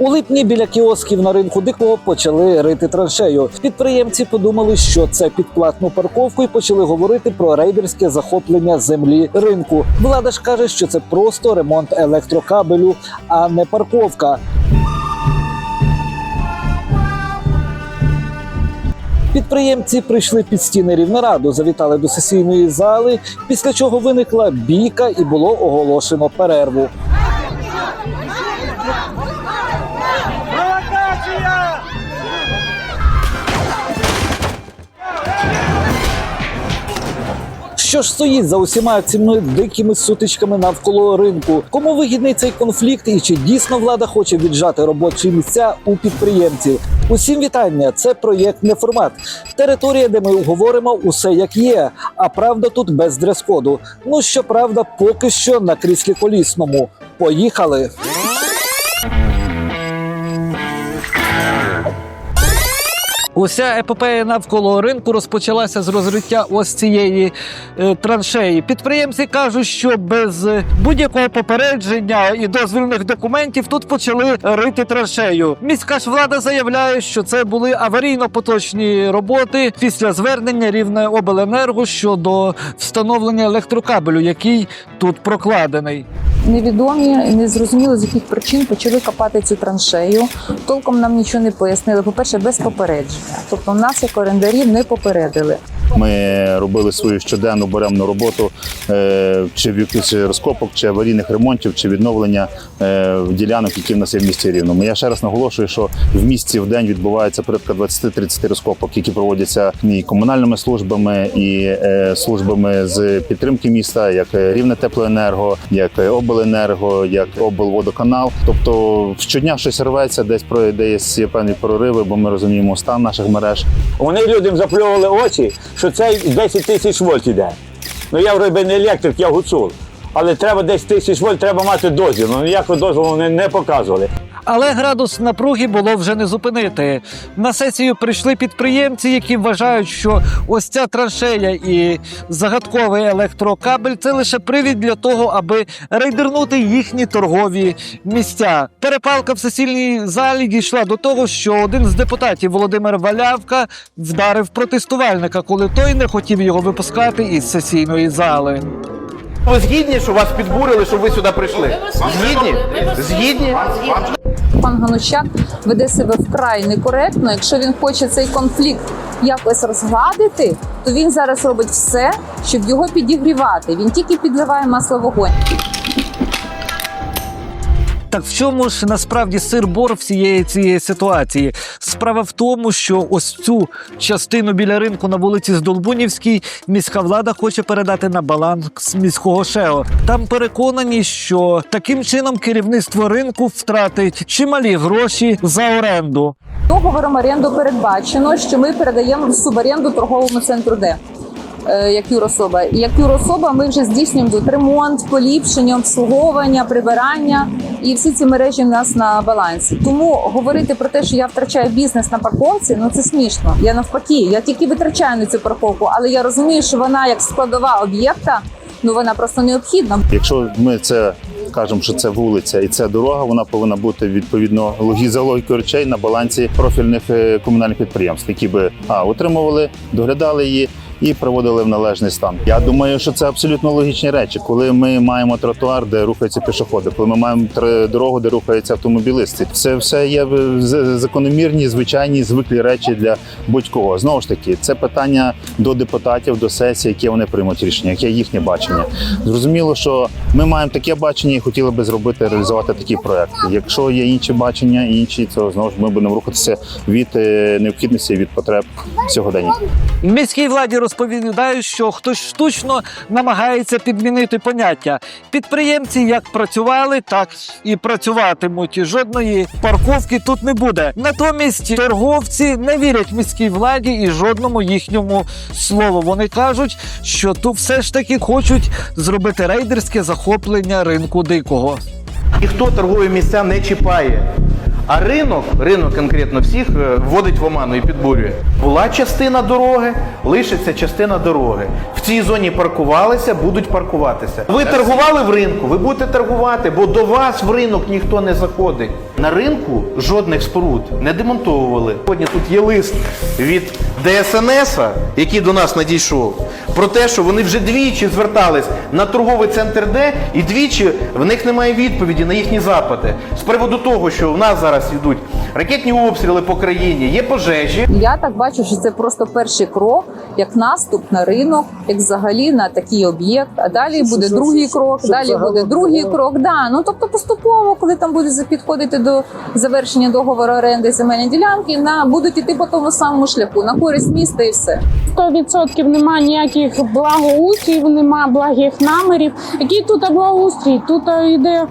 У липні біля кіосків на ринку дикого почали рити траншею. Підприємці подумали, що це підплатну парковку, і почали говорити про рейдерське захоплення землі ринку. Влада ж каже, що це просто ремонт електрокабелю, а не парковка. Підприємці прийшли під стіни Рівнераду, завітали до сесійної зали, після чого виникла бійка і було оголошено перерву. Що ж стоїть за усіма цими дикими сутичками навколо ринку? Кому вигідний цей конфлікт і чи дійсно влада хоче віджати робочі місця у підприємців? Усім вітання! Це проєкт неформат. Територія, де ми говоримо усе як є. А правда тут без дрес-коду. Ну щоправда, поки що на кріслі колісному. Поїхали! Уся епопея навколо ринку розпочалася з розриття ось цієї е, траншеї. Підприємці кажуть, що без будь-якого попередження і дозвільних документів тут почали рити траншею. Міська ж влада заявляє, що це були аварійно-поточні роботи після звернення рівне обленерго щодо встановлення електрокабелю, який тут прокладений. Невідомі, незрозуміло з яких причин почали копати цю траншею. Толком нам нічого не пояснили. По-перше, без попередження. Тобто, нас як орендарів не попередили. Ми робили свою щоденну буремну роботу е, чи розкопок, чи аварійних ремонтів, чи відновлення е, ділянок, які в нас є в місті Рівному. Я ще раз наголошую, що в місті в день відбувається порядка 20-30 розкопок, які проводяться і комунальними службами, і е, службами з підтримки міста, як Рівне Теплоенерго, як Обленерго, як облводоканал. Тобто щодня щось рветься, десь є певні прориви, бо ми розуміємо стан наших мереж. Вони людям заплювали очі, що це 10 тисяч вольт іде. Ну я вроде не електрик, я гуцул. Але треба 10 тисяч вольт, треба мати дозвіл. Ну ніякого дозволу вони не показували. Але градус напруги було вже не зупинити. На сесію прийшли підприємці, які вважають, що ось ця траншея і загадковий електрокабель це лише привід для того, аби рейдернути їхні торгові місця. Перепалка в сесійній залі дійшла до того, що один з депутатів Володимир Валявка вдарив протестувальника, коли той не хотів його випускати із сесійної зали. Ви згідні, що вас підбурили, щоб ви сюди прийшли? Згідні? Згідні? Пан Ганущак веде себе вкрай некоректно. Якщо він хоче цей конфлікт якось розгладити, то він зараз робить все, щоб його підігрівати. Він тільки підливає масло вогонь. Так в чому ж насправді сир-бор всієї цієї ситуації? Справа в тому, що ось цю частину біля ринку на вулиці Здолбунівській міська влада хоче передати на баланс міського ШЕО. Там переконані, що таким чином керівництво ринку втратить чималі гроші за оренду. Договором оренду передбачено, що ми передаємо в суборенду торговому центру Д. е, Як юрособа. І як юрособа ми вже здійснюємо тут ремонт, поліпшення, обслуговування, прибирання і всі ці мережі в нас на балансі. Тому говорити про те, що я втрачаю бізнес на парковці, ну це смішно. Я навпаки, я тільки витрачаю на цю парковку, але я розумію, що вона як складова об'єкта, ну вона просто необхідна. Якщо ми це кажемо, що це вулиця і це дорога, вона повинна бути відповідно за логікою речей на балансі профільних е, комунальних підприємств, які би а утримували, доглядали її. І приводили в належний стан. Я думаю, що це абсолютно логічні речі. Коли ми маємо тротуар, де рухаються пішоходи, коли ми маємо дорогу, де рухаються автомобілисти, це все є закономірні, звичайні, звиклі речі для будь-кого. Знову ж таки, це питання до депутатів, до сесії, які вони приймуть рішення, яке їхнє бачення. Зрозуміло, що ми маємо таке бачення і хотіли би зробити реалізувати такий проект. Якщо є інші бачення, інші, то знову ж ми будемо рухатися від е, необхідності, від потреб сьогодення. Міській владі розповідають, що хтось штучно намагається підмінити поняття. Підприємці як працювали, так і працюватимуть. Жодної парковки тут не буде. Натомість торговці не вірять міській владі і жодному їхньому слову. Вони кажуть, що тут все ж таки хочуть зробити рейдерське захоплення ринку дикого. Ніхто торгові місця не чіпає. А ринок, ринок конкретно всіх е, вводить в оману і підбурює. Була частина дороги, лишиться частина дороги. В цій зоні паркувалися, будуть паркуватися. Ви торгували в ринку, ви будете торгувати, бо до вас в ринок ніхто не заходить. На ринку жодних споруд не демонтовували. Сьогодні тут є лист від ДСНС, який до нас надійшов, про те, що вони вже двічі звертались на торговий центр Д, і двічі в них немає відповіді на їхні запити. З приводу того, що в нас зараз йдуть ракетні обстріли по країні, є пожежі. Я так бачу, що це просто перший крок, як наступ на ринок, як взагалі на такий об'єкт. А далі буде другий крок, далі буде другий крок. Да, ну тобто поступово, коли там буде підходити до завершення договору оренди земельної ділянки, на будуть іти по тому самому шляху на користь міста і все. 100% немає ніяких благоустрів, немає благих намірів. Який тут благоустрій? Тут йде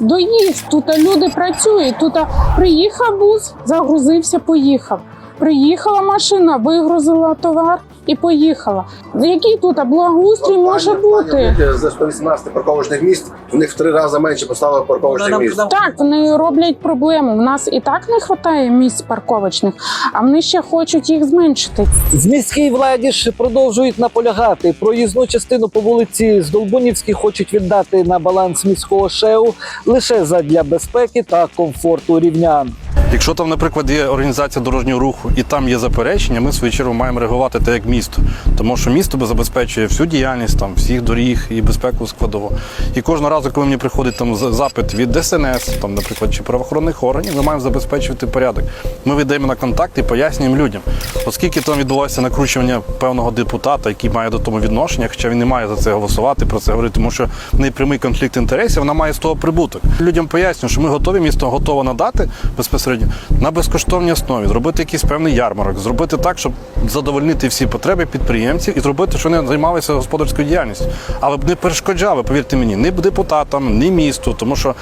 доїзд, тут люди працюють. Тут приїхав бус, загрузився, поїхав. Приїхала машина, вигрузила товар і поїхала. Який тут благоустрій може бути? З 118 парковочних місць в них в три рази менше поставили парковочних місць. Так, вони роблять проблему. У нас і так не вистачає місць парковочних, а вони ще хочуть їх зменшити. В міській владі ж продовжують наполягати. Проїзну частину по вулиці Здолбунівській хочуть віддати на баланс міського ШЕУ лише задля безпеки та комфорту рівнян. Якщо там, наприклад, є організація дорожнього руху і там є заперечення, ми в свою чергу маємо реагувати так, як місто. Тому що місто забезпечує всю діяльність там, всіх доріг і безпеку складову. І кожного разу, коли мені приходить там запит від ДСНС, там, наприклад, чи правоохоронних органів, ми маємо забезпечувати порядок. Ми віддаємо на контакт і пояснюємо людям. Оскільки там відбулося накручування певного депутата, який має до того відношення, хоча він не має за це голосувати, про це говорити, тому що в неї прямий конфлікт інтересів, вона має з того прибуток. Людям пояснюю, що ми готові, місто готове надати безпосередньо на безкоштовній основі, зробити якийсь певний ярмарок, зробити так, щоб задовольнити всі потреби підприємців і зробити, щоб вони займалися господарською діяльністю. Але б не перешкоджали, повірте мені, ні депутатам, ні місту, тому що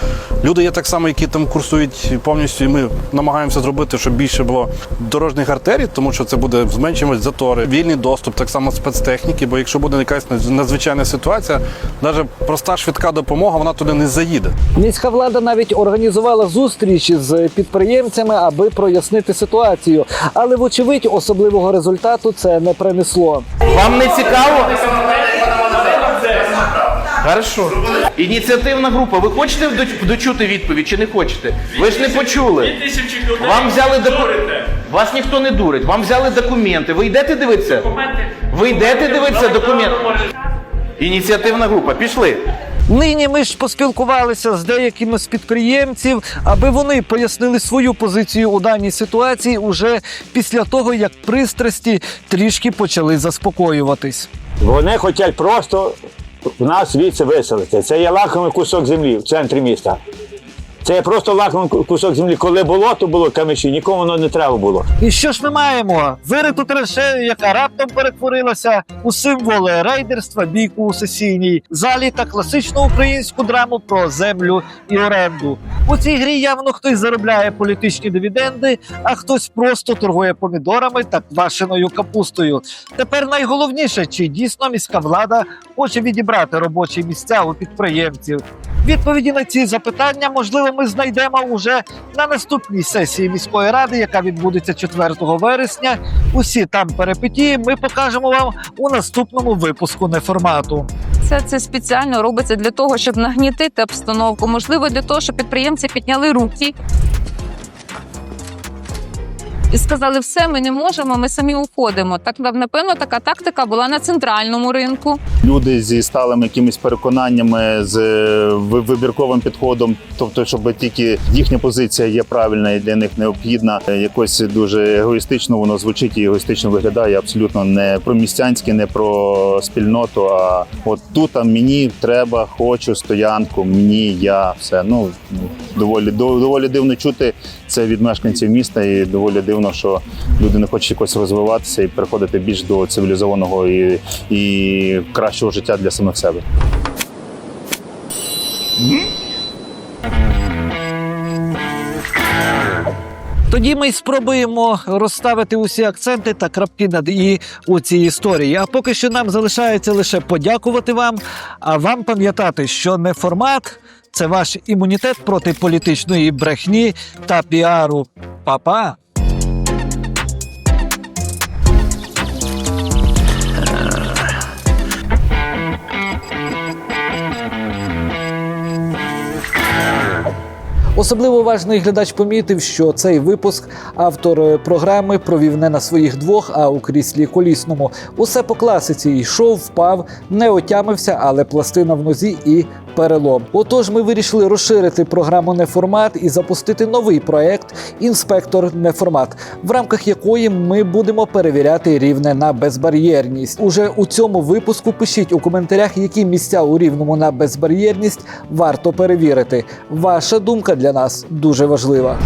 люди є так само, які там курсують повністю, і ми намагаємося зробити, щоб більше було дорожніх артерій, тому що це буде зменшувати затори, вільний доступ, так само спецтехніки. Бо якщо буде якась надзвичайна ситуація, навіть проста швидка допомога, вона туди не заїде. Міська влада навіть організувала зустріч з підприємцями, аби прояснити ситуацію. Але, вочевидь, особливого результату це не принесло. Вам не цікаво? Хорошо. Ініціативна група. Ви хочете дочути відповідь чи не хочете? Ви ж не почули. Вам взяли документи. Вас ніхто не дурить. Вам взяли документи. Ви йдете дивитися? Ви йдете дивитися документи? Ініціативна група. Пішли. Нині ми ж поспілкувалися з деякими з підприємців, аби вони пояснили свою позицію у даній ситуації уже після того, як пристрасті трішки почали заспокоюватись. Вони хочуть просто в нас звідси виселити. Це є лакомий кусок землі в центрі міста. Це просто лакомий кусок землі. Коли було, то було каміші, нікому воно не треба було. І що ж ми маємо? Вириту траншею, яка раптом перетворилася у символи рейдерства, бійку у сесійній залі та класичну українську драму про землю і оренду. У цій грі явно хтось заробляє політичні дивіденди, а хтось просто торгує помідорами та квашеною капустою. Тепер найголовніше, чи дійсно міська влада хоче відібрати робочі місця у підприємців. Відповіді на ці запитання, можливо, ми знайдемо уже на наступній сесії міської ради, яка відбудеться 4 вересня. Усі там перепитії ми покажемо вам у наступному випуску неформату. Все це спеціально робиться для того, щоб нагнітити обстановку. Можливо, для того, щоб підприємці підняли руки. І сказали, все, ми не можемо, ми самі уходимо. Так напевно, така тактика була на центральному ринку. люди зі сталими якимись переконаннями, з е, вибірковим підходом, тобто, щоб тільки їхня позиція є правильна і для них необхідна. Е, Якось дуже егоїстично воно звучить і егоїстично виглядає. Абсолютно не про містянське, не про спільноту. А от тут а мені треба, хочу стоянку, мені я все. Ну доволі доволі дивно чути це від мешканців міста, і доволі дивно, що люди не хочуть якось розвиватися і переходити більш до цивілізованого і, і кращого життя для самих себе. Тоді ми спробуємо розставити усі акценти та крапки над і у цій історії. А поки що нам залишається лише подякувати вам, а вам пам'ятати, що не формат це ваш імунітет проти політичної брехні та піару. Па-па! Особливо важний глядач помітив, що цей випуск автор е, програми провів не на своїх двох, а у кріслі колісному. Усе по класиці йшов, впав, не отямився, але пластина в нозі і перелом. Отож, ми вирішили розширити програму Неформат і запустити новий проект Інспектор Неформат, в рамках якої ми будемо перевіряти рівне на безбар'єрність. Уже у цьому випуску пишіть у коментарях, які місця у рівному на безбар'єрність варто перевірити. Ваша думка для нас дуже важлива.